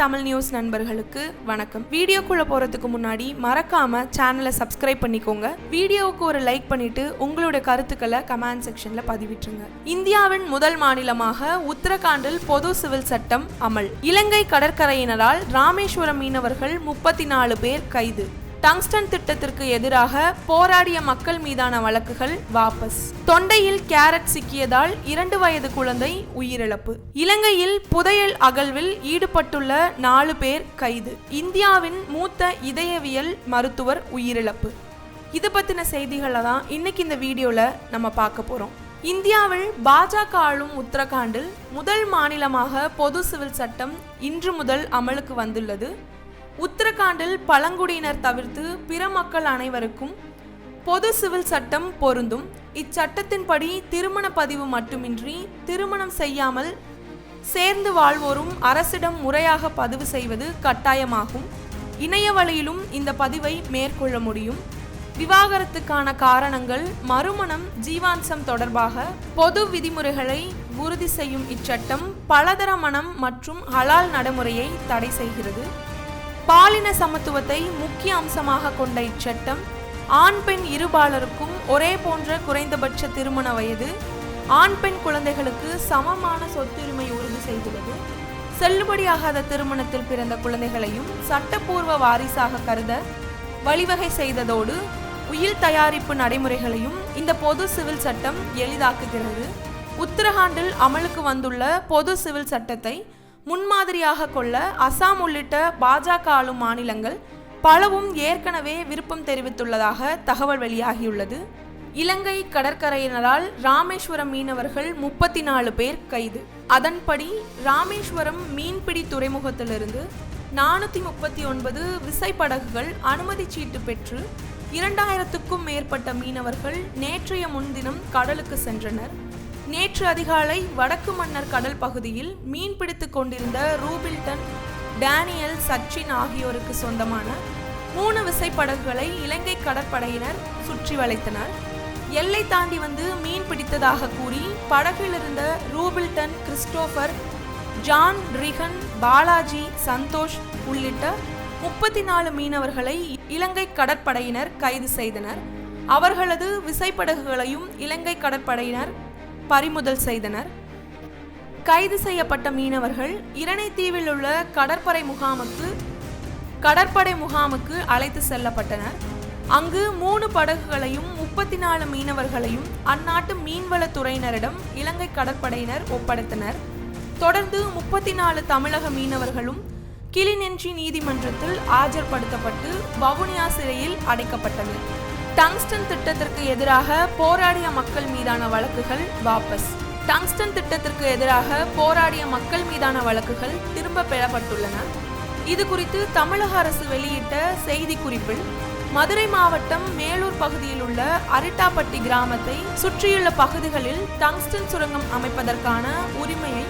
Tamil news நண்பர்களுக்கு வணக்கம். வீடியோக்குள்ள போறதுக்கு முன்னாடி மறக்காம சேனலை சப்ஸ்கிரைப் பண்ணிக்கோங்க. வீடியோவுக்கு ஒரு லைக் பண்ணிட்டு உங்களோட கருத்துக்களை கமெண்ட் செக்ஷன்ல பதிவிட்டுருங்க. இந்தியாவின் முதல் மாநிலமாக உத்தரகாண்டில் பொது சிவில் சட்டம் அமல். இலங்கை கடற்கரையினரால் ராமேஸ்வரம் மீனவர்கள் முப்பத்தி நாலு பேர் கைது. டங்ஸ்டன் திட்டத்திற்கு எதிராக போராடிய மக்கள் மீதான வழக்குகள் வாபஸ். தொண்டையில் கேரட் சிக்கியதால் இரண்டு வயது குழந்தை உயிரிழப்பு. இலங்கையில் புதையல் அகழ்வில் ஈடுபட்டுள்ள நாலு பேர் கைது. இந்தியாவின் மூத்த இதயவியல் மருத்துவர் உயிரிழப்பு. இது பத்தின செய்திகளை தான் இன்னைக்கு இந்த வீடியோல நம்ம பார்க்க போறோம். இந்தியாவில் பாஜக ஆளும் உத்தரகாண்டில் முதல் மாநிலமாக பொது சிவில் சட்டம் இன்று முதல் அமலுக்கு வந்துள்ளது. உத்தரகாண்டில் பழங்குடியினர் தவிர்த்து பிற மக்கள் அனைவருக்கும் பொது சிவில் சட்டம் பொருந்தும். இச்சட்டத்தின்படி திருமண பதிவு மட்டுமின்றி திருமணம் செய்யாமல் சேர்ந்து வாழ்வோரும் அரசிடம் முறையாக பதிவு செய்வது கட்டாயமாகும். இணைய வழியிலும் இந்த பதிவை மேற்கொள்ள முடியும். விவாகரத்துக்கான காரணங்கள் மறுமணம் ஜீவாம்சம் தொடர்பாக பொது விதிமுறைகளை உறுதி செய்யும் இச்சட்டம் பலதர மனம் மற்றும் ஹலால் நடைமுறையை தடை செய்கிறது. பாலின சமத்துவத்தை முக்கிய அம்சமாக கொண்ட இச்சட்டம் ஆண் பெண் இருபாலருக்கும் ஒரே போன்ற குறைந்தபட்ச திருமண வயது ஆண் பெண் குழந்தைகளுக்கு சமமான சொத்துரிமை உறுதி செய்துள்ளது. செல்லுபடியாகாத திருமணத்தில் பிறந்த குழந்தைகளையும் சட்டப்பூர்வ வாரிசாக கருத வழிவகை செய்ததோடு உயில் தயாரிப்பு நடைமுறைகளையும் இந்த பொது சிவில் சட்டம் எளிதாக்குகிறது. உத்தரகாண்டில் அமலுக்கு வந்துள்ள பொது சிவில் சட்டத்தை முன்மாதிரியாக கொள்ள அசாம் உள்ளிட்ட பாஜக ஆளும் மாநிலங்கள் பலவும் ஏற்கனவே விருப்பம் தெரிவித்துள்ளதாக தகவல் வெளியாகியுள்ளது. இலங்கை கடற்கரையினரால் ராமேஸ்வரம் மீனவர்கள் முப்பத்தி நாலு பேர் கைது. அதன்படி ராமேஸ்வரம் மீன்பிடி துறைமுகத்திலிருந்து நானூற்றி முப்பத்தி ஒன்பது விசைப்படகுகள் அனுமதி சீட்டு பெற்று இரண்டாயிரத்துக்கும் மேற்பட்ட மீனவர்கள் நேற்றைய முன்தினம் கடலுக்கு சென்றனர். நேற்று அதிகாலை வடக்கு மன்னர் கடல் பகுதியில் மீன் பிடித்துக் கொண்டிருந்த ரூபில்டன் டேனியல் சச்சின் ஆகியோருக்கு சொந்தமான மூணு விசைப்படகுகளை இலங்கை கடற்படையினர் சுற்றி வளைத்தனர். எல்லை தாண்டி வந்து மீன் பிடித்ததாக கூறி படகில் இருந்த ரூபில்டன் கிறிஸ்டோபர் ஜான் ரிகன் பாலாஜி சந்தோஷ் உள்ளிட்ட முப்பத்தி நாலு மீனவர்களை இலங்கை கடற்படையினர் கைது செய்தனர். அவர்களது விசைப்படகுகளையும் இலங்கை கடற்படையினர் பறிமுதல் செய்தனர். கைது செய்யப்பட்ட மீனவர்கள் இரணைத்தீவில் உள்ள கடற்படை முகாமுக்கு கடற்படை முகாமுக்கு அழைத்து செல்லப்பட்டனர். அங்கு மூணு படகுகளையும் முப்பத்தி நாலு மீனவர்களையும் அந்நாட்டு மீன்வளத்துறையினரிடம் இலங்கை கடற்படையினர் ஒப்படைத்தனர். தொடர்ந்து முப்பத்தி நாலு தமிழக மீனவர்களும் கிளிநெஞ்சி நீதிமன்றத்தில் ஆஜர்படுத்தப்பட்டு வவுனியா சிறையில் அடைக்கப்பட்டனர். டங்ஸ்டன் திட்டத்திற்கு எதிராக போராடிய மக்கள் மீதான வழக்குகள் வாபஸ். டங்ஸ்டன் திட்டத்திற்கு எதிராக போராடிய மக்கள் மீதான வழக்குகள் திரும்ப பெறப்பட்டுள்ளன. இது குறித்து தமிழக அரசு வெளியிட்ட செய்தி குறிப்பில் மதுரை மாவட்டம் மேலூர் பகுதியில் உள்ள அரிட்டாப்பட்டி கிராமத்தை சுற்றியுள்ள பகுதிகளில் டங்ஸ்டன் சுரங்கம் அமைப்பதற்கான உரிமையை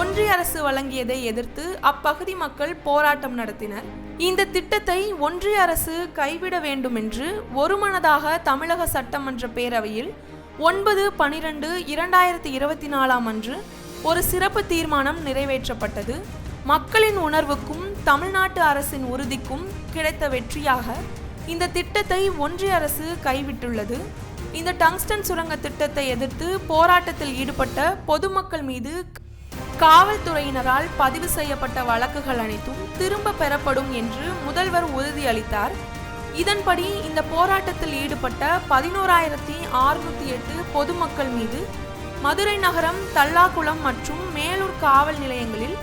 ஒன்றிய அரசு வழங்கியதை எதிர்த்து அப்பகுதி மக்கள் போராட்டம் நடத்தினர். இந்த திட்டத்தை ஒன்றிய அரசு கைவிட வேண்டும் என்று ஒருமனதாக தமிழக சட்டமன்ற பேரவையில் ஒன்பது பனிரெண்டு இரண்டாயிரத்தி இருபத்தி நாலாம் அன்று ஒரு சிறப்பு தீர்மானம் நிறைவேற்றப்பட்டது. மக்களின் உணர்வுக்கும் தமிழ்நாட்டு அரசின் உறுதிக்கும் கிடைத்த வெற்றியாக இந்த திட்டத்தை ஒன்றிய அரசு கைவிட்டுள்ளது. இந்த டங்ஸ்டன் சுரங்க திட்டத்தை எதிர்த்து போராட்டத்தில் ஈடுபட்ட பொதுமக்கள் மீது காவல்துறையினரால் பதிவு செய்யப்பட்ட வழக்குகள் அனைத்தும் திரும்ப பெறப்படும் என்று முதல்வர் உறுதியளித்தார் இதன்படி இந்த போராட்டத்தில் ஈடுபட்ட பதினோராயிரத்தி அறுநூத்தி எட்டு பொதுமக்கள் மீது மதுரை நகரம் தல்லாக்குளம் மற்றும் மேலூர் காவல் நிலையங்களில்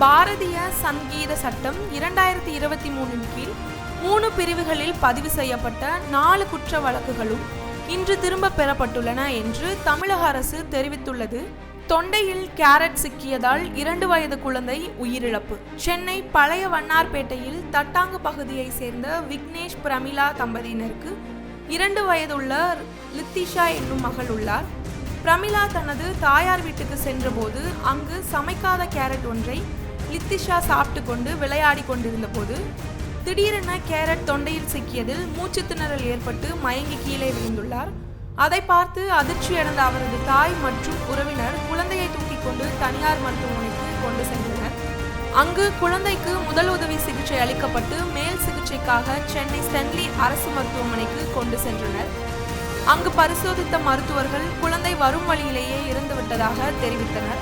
பாரதிய சங்கீத சட்டம் இரண்டாயிரத்தி இருபத்தி மூணின் கீழ் மூணு பிரிவுகளில் பதிவு செய்யப்பட்ட நாலு குற்ற வழக்குகளும் இன்று திரும்ப பெறப்பட்டுள்ளன என்று தமிழக அரசு தெரிவித்துள்ளது. தொண்டையில் கேரட் சிக்கியதால் இரண்டு வயது குழந்தை உயிரிழப்பு. சென்னை பழைய வண்ணார்பேட்டையில் தட்டாங்கு பகுதியை சேர்ந்த விக்னேஷ் பிரமிளா தம்பதியினருக்கு இரண்டு வயதுள்ள லித்திஷா என்னும் மகள் உள்ளார். பிரமிளா தனது தாயார் வீட்டுக்கு சென்றபோது அங்கு சமைக்காத கேரட் ஒன்றை லித்திஷா சாப்பிட்டு கொண்டு விளையாடி கொண்டிருந்த போது திடீரென கேரட் தொண்டையில் சிக்கியதில் மூச்சு திணறல் ஏற்பட்டு மயங்கி கீழே விழுந்துள்ளார். அதை பார்த்து அதிர்ச்சியடைந்த அவரது தாய் மற்றும் உறவினர் குழந்தையை தூக்கிக் கொண்டு தனியார் மருத்துவமனைக்கு கொண்டு சென்றனர். அங்கு குழந்தைக்கு முதல் உதவி சிகிச்சை அளிக்கப்பட்டு மேல் சிகிச்சைக்காக சென்னை ஸ்டென்லி அரசு மருத்துவமனைக்கு கொண்டு சென்றனர். அங்கு பரிசோதித்த மருத்துவர்கள் குழந்தை வரும் வழியிலேயே இறந்துவிட்டதாக தெரிவித்தனர்.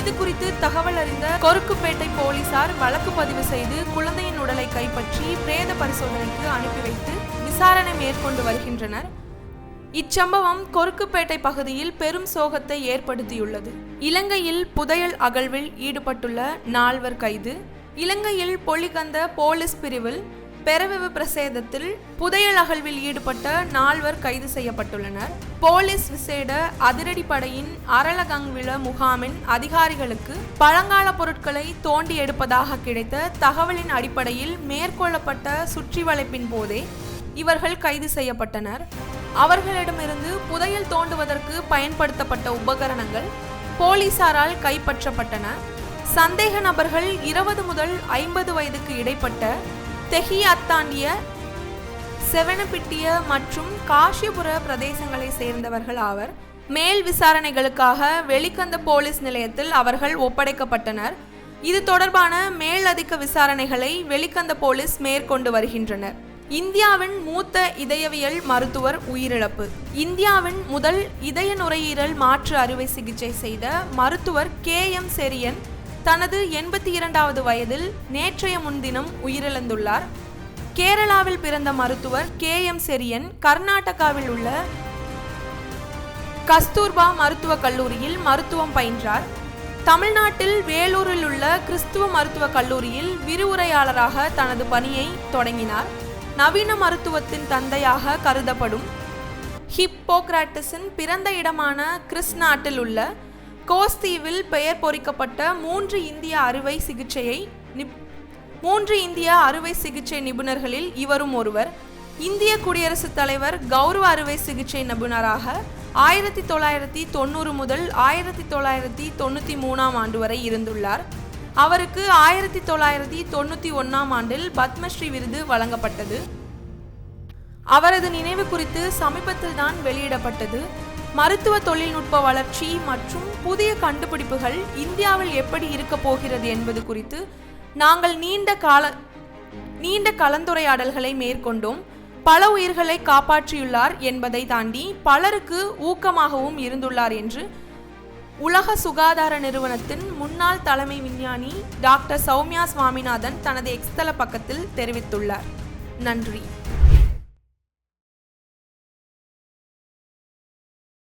இது குறித்து தகவல் அறிந்த கொருக்குப்பேட்டை போலீசார் வழக்கு பதிவு செய்து குழந்தையின் உடலை கைப்பற்றி பிரேத பரிசோதனைக்கு அனுப்பி வைத்து விசாரணை மேற்கொண்டு வருகின்றனர். இச்சம்பவம் கொருக்குப்பேட்டை பகுதியில் பெரும் சோகத்தை ஏற்படுத்தியுள்ளது. இலங்கையில் புதையல் அகழ்வில் ஈடுபட்டுள்ள நால்வர் கைது இலங்கையில் பொலிகந்த போலீஸ் பிரிவில் பெரவெவு பிரசேதத்தில் புதையல் அகழ்வில் ஈடுபட்ட நால்வர் கைது செய்யப்பட்டுள்ளனர். போலீஸ் விசேட அதிரடிப்படையின் அரளகங்விள முகாமின் அதிகாரிகளுக்கு பழங்கால பொருட்களை தோண்டி எடுப்பதாக கிடைத்த தகவலின் அடிப்படையில் மேற்கொள்ளப்பட்ட சுற்றி வளைப்பின் போதே இவர்கள் கைது செய்யப்பட்டனர். அவர்களிடமிருந்து புதையல் தோண்டுவதற்கு பயன்படுத்தப்பட்ட உபகரணங்கள் போலீசாரால் கைப்பற்றப்பட்டன. சந்தேக நபர்கள் இருபது முதல் ஐம்பது வயதுக்கு இடைப்பட்ட தெஹி அத்தாண்டிய செவனப்பிட்டிய மற்றும் காஷிபுர பிரதேசங்களை சேர்ந்தவர்கள் ஆவர். மேல் விசாரணைகளுக்காக வெளிக்கந்த போலீஸ் நிலையத்தில் அவர்கள் ஒப்படைக்கப்பட்டனர். இது தொடர்பான மேலதிக விசாரணைகளை வெளிக்கந்த போலீஸ் மேற்கொண்டு வருகின்றனர். இந்தியாவின் மூத்த இதயவியல் மருத்துவர் உயிரிழப்பு. இந்தியாவின் முதல் இதய நுரையீரல் மாற்று அறுவை சிகிச்சை செய்த மருத்துவர் கே. எம். செரியன் தனது எண்பத்தி இரண்டாவது வயதில் நேற்றைய முன்தினம் உயிரிழந்துள்ளார். கேரளாவில் பிறந்த மருத்துவர் கே. எம். செரியன் கர்நாடகாவில் உள்ள கஸ்தூர்பா மருத்துவக் கல்லூரியில் மருத்துவம் பயின்றார். தமிழ்நாட்டில் வேலூரில் உள்ள கிறிஸ்துவ மருத்துவக் கல்லூரியில் விரிவுரையாளராக தனது பணியை தொடங்கினார். நவீன மருத்துவத்தின் தந்தையாக கருதப்படும் ஹிப்போக்ராட்டிஸின் பிறந்த இடமான கிறிஸ் நாட்டில் உள்ள கோஸ்தீவில் பெயர் பொறிக்கப்பட்ட மூன்று இந்திய அறுவை சிகிச்சையை நிப் மூன்று இந்திய அறுவை சிகிச்சை நிபுணர்களில் இவரும் ஒருவர். இந்திய குடியரசுத் தலைவர் கௌரவ அறுவை சிகிச்சை நிபுணராக ஆயிரத்தி தொள்ளாயிரத்தி தொண்ணூறு முதல் ஆயிரத்தி தொள்ளாயிரத்தி தொண்ணூற்றி மூணாம் ஆண்டு வரை இருந்துள்ளார். அவருக்கு ஆயிரத்தி தொள்ளாயிரத்தி தொண்ணூற்றி ஒன்றாம் ஆண்டில் பத்மஸ்ரீ விருது வழங்கப்பட்டது. அவரது நினைவு குறித்து சமீபத்தில் தான் வெளியிடப்பட்டது. மருத்துவ தொழில்நுட்ப வளர்ச்சி மற்றும் புதிய கண்டுபிடிப்புகள் இந்தியாவில் எப்படி இருக்க போகிறது என்பது குறித்து நாங்கள் நீண்ட கால நீண்ட கலந்துரையாடல்களை மேற்கொண்டோம். பல உயிர்களை காப்பாற்றியுள்ளார் என்பதை தாண்டி பலருக்கு ஊக்கமாகவும் இருந்துள்ளார் என்று உலக சுகாதார நிறுவனத்தின் முன்னாள் தலைமை விஞ்ஞானி டாக்டர் சௌமியா சுவாமிநாதன் தனது எக்ஸ்தல பக்கத்தில் தெரிவித்துள்ளார். நன்றி.